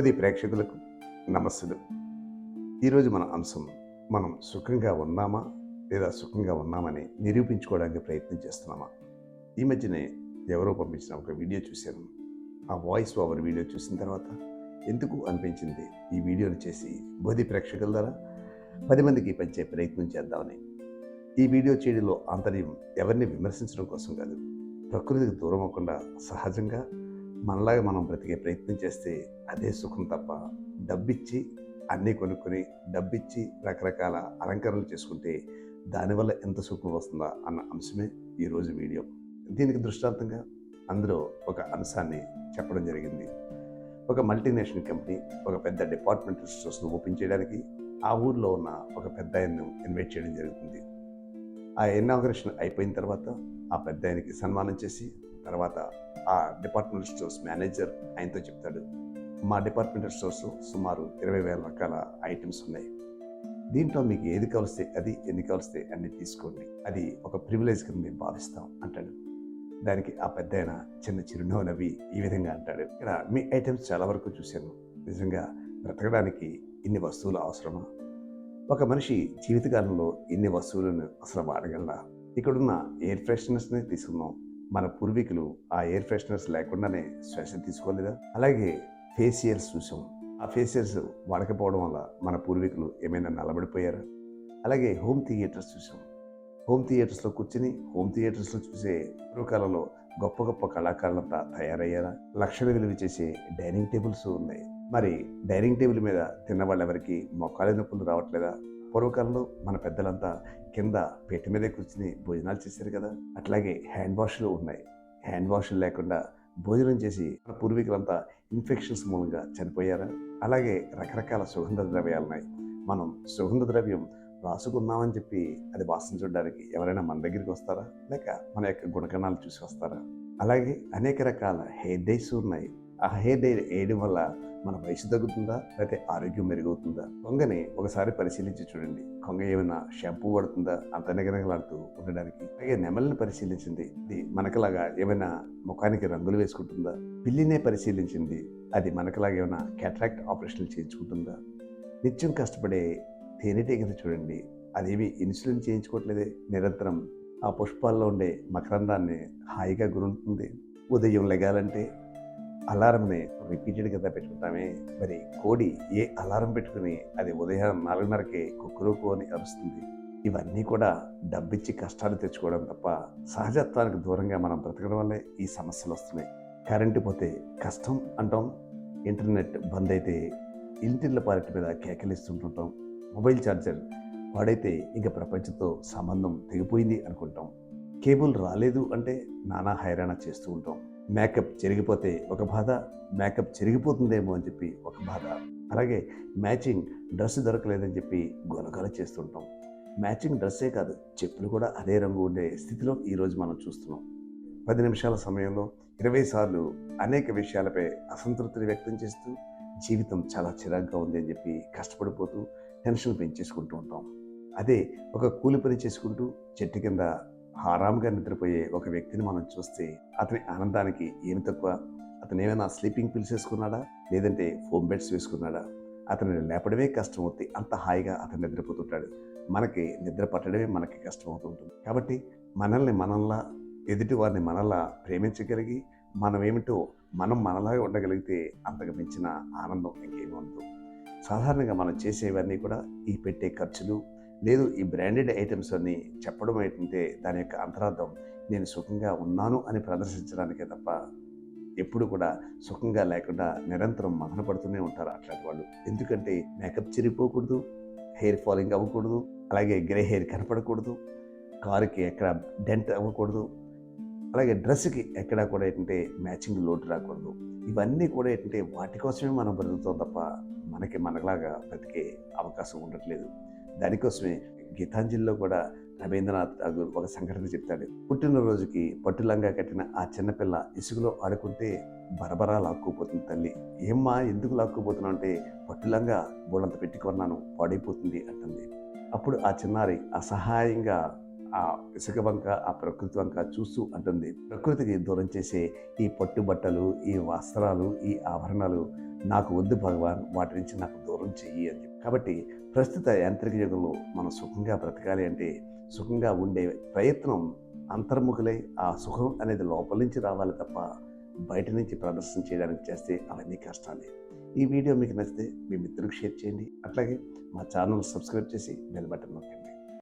పది ప్రేక్షకులకు నమస్సులు. ఈరోజు మన అంశం మనం సుఖంగా ఉన్నామా లేదా సుఖంగా ఉన్నామని నిరూపించుకోవడానికి ప్రయత్నం చేస్తున్నామా? ఈ మధ్యనే ఎవరో పంపించిన ఒక వీడియో చూశాను. ఆ వాయిస్ ఓవర్ వీడియో చూసిన తర్వాత ఎందుకు అనిపించింది ఈ వీడియోలు చేసి బోధి ప్రేక్షకుల ద్వారా? పది మందికి పంచే ప్రయత్నం చేద్దామని. ఈ వీడియో చేయడంలో ఆంతర్యం ఎవరిని విమర్శించడం కోసం కాదు ప్రకృతికి దూరం అవ్వకుండా సహజంగా మనలాగా మనం బ్రతికే ప్రయత్నం చేస్తే అదే సుఖం తప్ప డబ్బిచ్చి అన్నీ కొనుక్కొని డబ్బిచ్చి రకరకాల అలంకరణలు చేసుకుంటే దానివల్ల ఎంత సుఖం వస్తుందా అన్న అంశమే ఈరోజు వీడియో. దీనికి దృష్టాంతంగా అందులో ఒక అంశాన్ని చెప్పడం జరిగింది. ఒక మల్టీనేషనల్ కంపెనీ ఒక పెద్ద డిపార్ట్మెంటల్ స్టోర్స్ను ఓపెన్ చేయడానికి ఆ ఊర్లో ఉన్న ఒక పెద్ద ఆయన్ను ఇన్వైట్ చేయడం జరుగుతుంది. ఆ ఇనాగ్రేషన్ అయిపోయిన తర్వాత ఆ పెద్ద ఆయనకి సన్మానం చేసి తర్వాత ఆ డిపార్ట్మెంటల్ స్టోర్స్ మేనేజర్ ఆయనతో చెప్తాడు. మా డిపార్ట్మెంటల్ స్టోర్స్ సుమారు ఇరవై వేల రకాల ఐటమ్స్ ఉన్నాయి. దీంట్లో మీకు ఏది కలిస్తే అది ఎన్ని కలిస్తే అన్ని తీసుకోండి. అది ఒక ప్రివిలేజ్ కింద మేము భావిస్తాం అంటాడు. దానికి ఆ పెద్ద చిన్న చిరునవ్వు నవ్వి ఈ విధంగా అంటాడు. ఇక్కడ మీ ఐటమ్స్ చాలా వరకు చూశాను. నిజంగా బ్రతకడానికి ఇన్ని వస్తువులు అవసరమా? ఒక మనిషి జీవితకాలంలో ఇన్ని వస్తువులను అసలు వాడగలరా ఇక్కడున్న ఎయిర్ ఫ్రెషనర్స్ని తీసుకుందాం. మన పూర్వీకులు ఆ ఎయిర్ ఫ్రెషనర్స్ లేకుండానే శ్వాస తీసుకోలేదా? అలాగే ఫేషియల్స్ చూసాం. ఆ ఫేషియల్స్ వాడకపోవడం వల్ల మన పూర్వీకులు ఏమైనా నలబడిపోయారా? అలాగే హోమ్ థియేటర్స్ చూసాం. హోమ్ థియేటర్స్లో కూర్చుని హోమ్ థియేటర్స్లో చూసే పూర్వకాలంలో గొప్ప గొప్ప కళాకారులంతా తయారయ్యారా? లక్షల విలువ చేసే డైనింగ్ టేబుల్స్ ఉన్నాయి. మరి డైనింగ్ టేబుల్ మీద తిన్న వాళ్ళెవరికి మొక్కల నొప్పులు రావట్లేదా? పూర్వకాలంలో మన పెద్దలంతా కింద పెట్టి మీదే కూర్చుని భోజనాలు చేశారు కదా. అట్లాగే హ్యాండ్ వాష్లు ఉన్నాయి. హ్యాండ్ వాష్లు లేకుండా భోజనం చేసి మన పూర్వీకులంతా ఇన్ఫెక్షన్స్ మూలంగా చనిపోయారా? అలాగే రకరకాల సుగంధ ద్రవ్యాలు ఉన్నాయి మనం సుగంధ ద్రవ్యం రాసుకున్నామని చెప్పి అది వాసన చూడడానికి ఎవరైనా మన దగ్గరికి వస్తారా? లేక మన యొక్క గుణగణాలు చూసి వస్తారా? అలాగే అనేక రకాల హెయిర్ డైస్ ఉన్నాయి. ఆ హెయిర్ డై వేయడం వల్ల మన వయసు తగ్గుతుందా? లేకపోతే ఆరోగ్యం మెరుగవుతుందా? కొంగని ఒకసారి పరిశీలించి చూడండి. కొంగ ఏమైనా షాంపూ పడుతుందా అంత నిగనగలాడుతూ ఉండడానికి. అలాగే నెమలిని పరిశీలించింది. ఇది మనకలాగా ఏమైనా ముఖానికి రంగులు వేసుకుంటుందా? పిల్లినే పరిశీలించింది. అది మనకలాగా ఏమైనా క్యాట్రాక్ట్ ఆపరేషన్లు చేయించుకుంటుందా? నిత్యం కష్టపడే తేనెటీగను చూడండి. అదేమి ఇన్సులిన్ చేయించుకోవట్లేదే. నిరంతరం ఆ పుష్పాల్లో ఉండే మకరందాన్ని హాయిగా గురుంటుంది. ఉదయం లెగాలంటే అలారంని రిపీటెడ్గా పెట్టుకుంటామే? మరి కోడి ఏ అలారం పెట్టుకుని అది ఉదయం నాలుగున్నరకే కుక్కురుకు అని అరుస్తుంది. ఇవన్నీ కూడా డబ్బిచ్చి కష్టాలు తెచ్చుకోవడం తప్ప సహజత్వానికి దూరంగా మనం బ్రతకడం వల్లే ఈ సమస్యలు వస్తున్నాయి. కరెంటు పోతే కష్టం అంటాం ఇంటర్నెట్ బంద్ అయితే ఇంటిళ్ళ పాలెట్ మీద కేకలిస్తుంటుంటాం మొబైల్ ఛార్జర్ వాడైతే ఇంక ప్రపంచంతో సంబంధం తెగిపోయింది అనుకుంటాం. కేబుల్ రాలేదు అంటే నానా హైరాణ చేస్తూ ఉంటాం. మేకప్ చెరిగిపోతే ఒక బాధ మేకప్ చెరిగిపోతుందేమో అని చెప్పి ఒక బాధ. అలాగే మ్యాచింగ్ డ్రెస్ దొరకలేదని చెప్పి గొలగల చేస్తుంటాం. మ్యాచింగ్ డ్రెస్సే కాదు చెప్పులు కూడా అదే రంగు ఉండే స్థితిలో ఈరోజు మనం చూస్తున్నాం. పది నిమిషాల సమయంలో ఇరవై సార్లు అనేక విషయాలపై అసంతృప్తిని వ్యక్తం చేస్తూ జీవితం చాలా చిరాగ్గా ఉంది అని చెప్పి కష్టపడిపోతూ టెన్షన్ పెంచేసుకుంటూ ఉంటాం. అదే ఒక కూలి పని చేసుకుంటూ చెట్టు కింద హారాంగా నిద్రపోయే ఒక వ్యక్తిని మనం చూస్తే అతని ఆనందానికి ఏమి తక్కువ? అతను ఏమైనా స్లీపింగ్ పిల్స్ వేసుకున్నాడా? లేదంటే ఫోమ్ బెడ్స్ వేసుకున్నాడా? అతనిని లేపడమే కష్టం అవుతుంది అంత హాయిగా అతను నిద్రపోతుంటాడు. మనకి నిద్ర పట్టడమే మనకి కష్టం అవుతుంటుంది కాబట్టి మనల్ని మనల్లా ఎదుటి వారిని మనల్లా ప్రేమించగలిగి మనం ఏమిటో మనం మనలాగా ఉండగలిగితే అంతకు మించిన ఆనందం ఇంకేమీ ఉండదు. సాధారణంగా మనం చేసేవన్నీ కూడా ఈ పెట్టే ఖర్చులు లేదు ఈ బ్రాండెడ్ ఐటమ్స్ అన్ని చెప్పడం ఏంటంటే దాని యొక్క అంతరార్థం నేను సుఖంగా ఉన్నాను అని ప్రదర్శించడానికే తప్ప ఎప్పుడు కూడా సుఖంగా లేకుండా నిరంతరం మదన పడుతూనే ఉంటారు అట్లాంటి వాళ్ళు. ఎందుకంటే మేకప్ చిరిగిపోకూడదు హెయిర్ ఫాలింగ్ అవ్వకూడదు అలాగే గ్రే హెయిర్ కనపడకూడదు కారుకి ఎక్కడ డెంట్ అవ్వకూడదు అలాగే డ్రెస్కి ఎక్కడా కూడా ఏంటంటే మ్యాచింగ్ లోటు రాకూడదు. ఇవన్నీ కూడా ఏంటంటే వాటి కోసమే మనం బ్రతుకుతాం తప్ప మనకి మనలాగా బ్రతికే అవకాశం ఉండట్లేదు. దానికోసమే గీతాంజలిలో కూడా రవీంద్రనాథ్ ఠాగూర్ ఒక సంఘటన చెప్తాడు. పుట్టినరోజుకి పట్టులంగా కట్టిన ఆ చిన్నపిల్ల ఇసుకలో ఆడుకుంటే బరబరా లాక్కుపోతుంది తల్లి. ఏమ్మా ఎందుకు లాక్కుపోతున్నావు? అంటే పట్టులంగా బోళ్ళంత పెట్టుకున్నాను పాడైపోతుంది అంటుంది. అప్పుడు ఆ చిన్నారి అసహాయంగా ఆ ఇసుక వంక ఆ ప్రకృతి వంక చూస్తూ అంటుంది. ప్రకృతికి దూరం చేసే ఈ పట్టుబట్టలు ఈ వస్త్రాలు ఈ ఆభరణాలు నాకు వద్దు భగవాన్ వాటి నుంచి నాకు దూరం చెయ్యి అని కాబట్టి ప్రస్తుత యాంత్రిక యుగంలో మనం సుఖంగా బ్రతకాలి అంటే సుఖంగా ఉండే ప్రయత్నం అంతర్ముఖులై ఆ సుఖం అనేది లోపల నుంచి రావాలి తప్ప బయట నుంచి ప్రదర్శన చేయడానికి చేస్తే అవన్నీ కష్టాలే. ఈ వీడియో మీకు నచ్చితే మీ మిత్రులకు షేర్ చేయండి. అట్లాగే మా ఛానల్ సబ్స్క్రైబ్ చేసి బెల్ బటన్ నొక్కండి.